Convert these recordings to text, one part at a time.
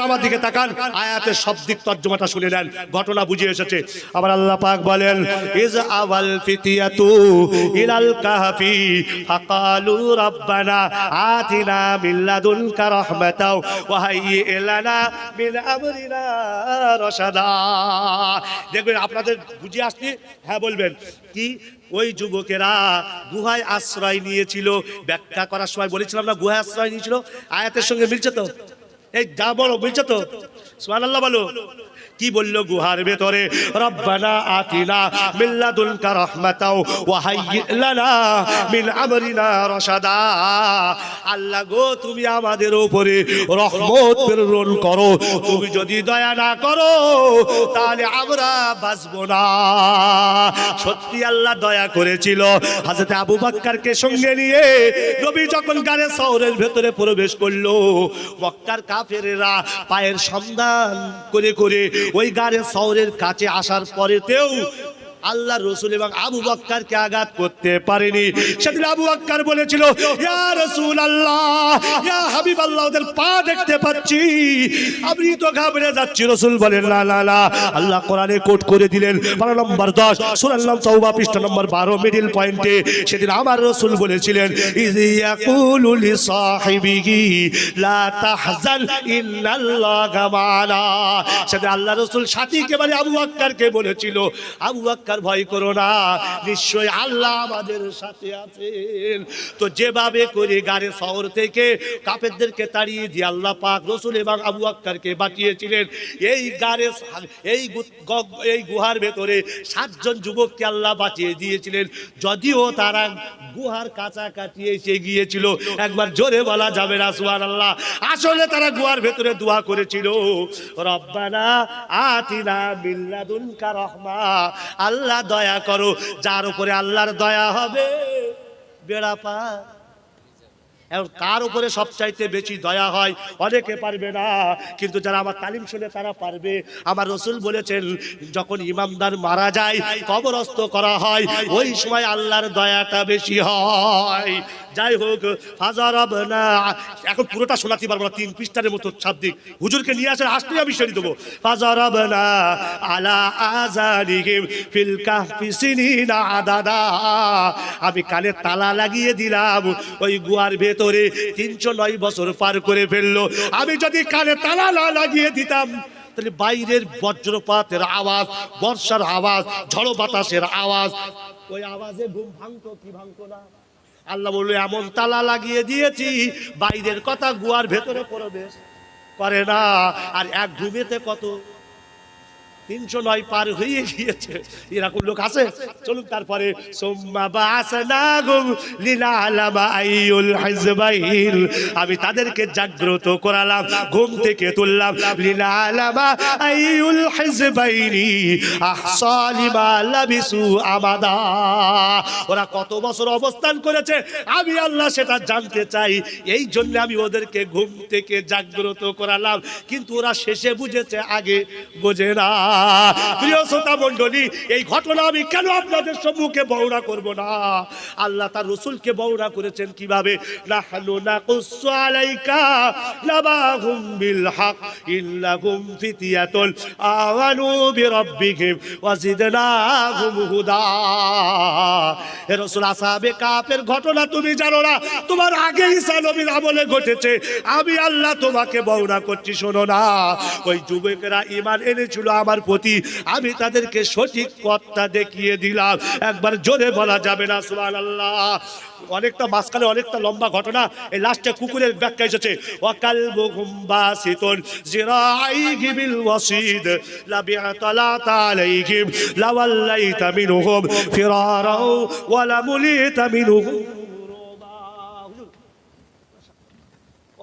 এবার আমার দিকে তাকান। আয়াতের সব দিক তর্জমাটা শুনে নেন। ঘটনা বুঝে এসেছে। আবার আল্লাহ পাক বলেন, ইজ আওয়াল ফিতিয়াতু ইলাল কাহফি ফাকালু রাব্বানা আতিনা মিন লাদুনকা রাহমাতাও ওয়া হাইয়্যি লানা মিন আমরিনা রশাদা। দেখবেন আপনাদের বুঝে আসছে? হ্যাঁ বলবেন। কি? ওই যুবকেরা গুহায় আশ্রয় নিয়েছিল। ব্যাখ্যা করার সময় বলেছিলাম না, গুহায় আশ্রয় নিয়েছিল? আয়াতের সঙ্গে মিলছে তো? এই যা বলো বলছো তো? সুবহানাল্লাহ বলো। কি বলল গুহার ভেতরে? রব্বানা আতিনা মিল্লাদুনকা রাহমাতাও ওয়া হাইয়্যি লানা মিন আমরিনা রশাদা। আল্লাহ গো, তুমি আমাদের উপরে রহমত প্রেরণ করো। তুমি যদি দয়া না করো, তাহলে আমরা বাঁচবো না। সত্যি আল্লাহ দয়া করেছিল। হাজরত আবু বাক্কারকে সঙ্গে নিয়ে নবী যখন গাড়ে শহরের ভেতরে প্রবেশ করল, মক্কার কাফেরেরা পায়ের সন্ধান করে করে ওই গাড়ে শহরের কাছে আসার পরেতেও আল্লাহ রসুল এবং আবু বক্কারকে আঘাত করতে পারেনি। সেদিন আবু বক্কার বলেছিল রসুল আল্লাহ হাবিব আল্লাহ ওদের পা দেখতে পাচ্ছি। তো ঘাবড়ে যাচ্ছি। রসুল বলেন, না আল্লাহ কোরআনে কোট করে দিলেন। বারো নম্বর দশ চৌবা নম্বর বারো মিডিল পয়েন্টে সেদিন আমার রসুল বলেছিলেন সেদিন আল্লাহ রসুল সাথীকে মানে আবু বক্কারকে বলেছিল, আবু ভয় করো না। নিশ্চয় আল্লাহ আমাদের সাথে আছেন। তো যেভাবে করে গাড়ি শহর থেকে কাপেরদেরকে তাড়িয়ে দিয়ে আল্লাহ পাক রসুল এবং আবু আক্কারকে বাঁচিয়েছিলেন এই গাড়ে এই এই গুহার ভেতরে সাতজন যুবককে আল্লাহ বাঁচিয়ে দিয়েছিলেন। যদিও তারা গুহার কাছাকাছি এসে গিয়েছিল, একবার জোরে বলা যাবে না সুয়ার আল্লাহ আসলে তারা গুহার ভেতরে দোয়া করেছিল, রব্বানা আতিনা বিল্লাদুনকা রহমা। আল্লাহ দয়া করো, যার উপরে আল্লাহর দয়া হবে, বেড়া পা। এবং কার উপরে সবচাইতে বেশি দয়া হয়, অনেকে পারবে না, কিন্তু যারা আমার তালিম শুনে তারা পারবে। আমার রসুল বলেছেন, যখন ইমামদার মারা যায়, কবরস্থ করা হয়, ওই সময় আল্লাহর দয়াটা বেশি হয়। যাই হোক, হাজার না, এখন পুরোটা শোনাতে পারব না, তিন পৃষ্ঠার মতো শাব্দিক হুজুরকে নিয়ে আসেন আসতে আমি সেরে দেবো। হাজার না, আলা আদাদা। আমি কানে তালা লাগিয়ে দিলাম, ওই গুয়ার ভেতরে তিনশো নয় বছর পার করে ফেলল। আমি যদি কানে তালা না লাগিয়ে দিতাম, তাহলে বাইরের বজ্রপাতের আওয়াজ, বর্ষার আওয়াজ, ঝড়ো বাতাসের আওয়াজ, ওই আওয়াজে ঘুম ভাঙতো কি ভাঙতো না? আল্লাহ বলল, এমন তালা লাগিয়ে দিয়েছি, বাইরের কথা গুয়ার ভেতরে প্রবেশ করে না, আর এক ঘুমেতে কত তিনশো নয় পার হয়ে গিয়েছে। এরকম লোক আছে? চলুন তারপরে আমি তাদেরকে জাগ্রত করালাম, ঘুম থেকে তুললাম। ওরা কত বছর অবস্থান করেছে? আমি আল্লাহ সেটা জানতে চাই। এই জন্য আমি ওদেরকে ঘুম থেকে জাগ্রত করালাম। কিন্তু ওরা শেষে বুঝেছে, আগে বোঝে না। প্রিয় শ্রোতা মণ্ডলী, এই ঘটনা আমি কেন আপনাদের সম্মুখে বর্ণনা করব না? আল্লাহ তার রসুলকে বর্ণনা করেছেন কীভাবে? নাহনু নাকুসু আলাইকা নাবাহুম বিল হক, ইন্নাহুম ফিতিয়াতুন আমানু বিরাব্বিহিম ওয়াজিদনাহুম হুদা। হে রাসূল আসহাবে কাফের ঘটনা তুমি জানো না? তোমার আগে ঈসা নবীর আমলে ঘটেছে। আমি আল্লাহ তোমাকে বর্ণনা করছি, শোনো না। ওই যুবকেরা ঈমান এনেছিল, আমার প্রতি আমি তাদেরকে সঠিক পথটা দেখিয়ে দিলাম। একবার জোরে বলা যাবে না, সুবহানাল্লাহ। অনেকটা মাঝখানে অনেকটা লম্বা ঘটনা, এই লাস্টে কুকুরের ব্যাখ্যা এসেছে। ওয়াকাল মুগম্বাসিতুন জিরাইহি বিল ওয়াসিদ লাবিআতালা আলাইহিম, লাওয়াল্লাইতা মিনহুম ফিরারা ওয়ালা মুলিতা মিনহুম।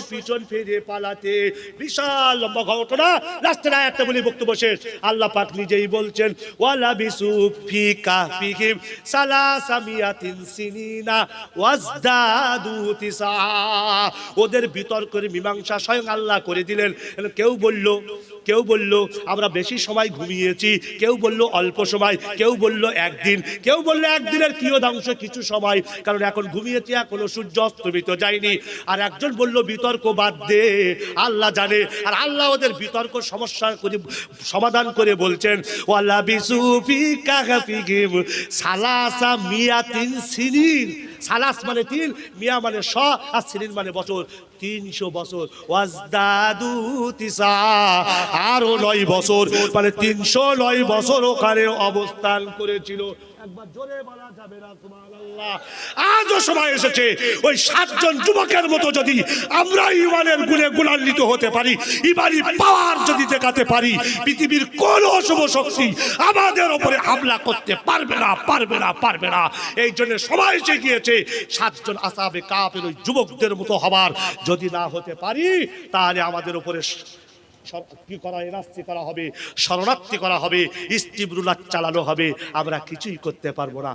অবশ্যই পিছন ফিরে পালাতে। বিশাল লম্বা ঘটনা। লাস্টের একটা বলি বক্তব্য শেষ। আল্লাহ পাক নিজেই বলছেন, ওয়ালা বিসু ফি কাফিহিম সালাসামিয়াতিন সিনিনা ওয়াজদাদু তিসা ওদের বিতর্কের মীমাংসা স্বয়ং আল্লাহ করে দিলেন। কেউ বলল কেউ বলল, আমরা বেশি সময় ঘুমিয়েছি। কেউ বলল, অল্প সময়। কেউ বলল, একদিন। কেউ বলল, একদিনের কিয়দাংশ কিছু সময়। কারণ এখন ঘুমিয়েছি, এখনও সূর্য অস্তমিত যায়নি। আর একজন বলল, বিতর্ক বাদ দে। আল্লাহ জানে। আর আল্লাহ ওদের বিতর্ক সমস্যা করে, সমাধান করে বলছেন ওয়ালা বিসুফি কাগাফিগিম সালাসা মিয়াতিন সিনিন। সালাস মানে তিন মিয়া মানে শ, আর সিরিন মানে বছর। তিনশো বছর। ওয়াজদাদু তিসা, আরও নয় বছর। মানে তিনশো নয় বছর ওখানে অবস্থান করেছিল। আজও সময় এসেছে। ওই সাতজন যুবকের মতো যদি আমরা ইমানের গুণে গুণান্বিত হতে পারি, ইমানি পাওয়ার যদি দেখাতে পারি, পৃথিবীর কোন অশুভ শক্তি আমাদের ওপরে হামলা করতে পারবে না পারবে না পারবে না। এই জন্য সময় এসে গিয়েছে। সাতজন আসাবে কাপের ওই যুবকদের মতো হবার। যদি না হতে পারি, তাহলে আমাদের উপরে কি করা করা হবে, শরণার্থী করা হবে স্টিমরুলার চালানো হবে, আমরা কিছুই করতে পারব না।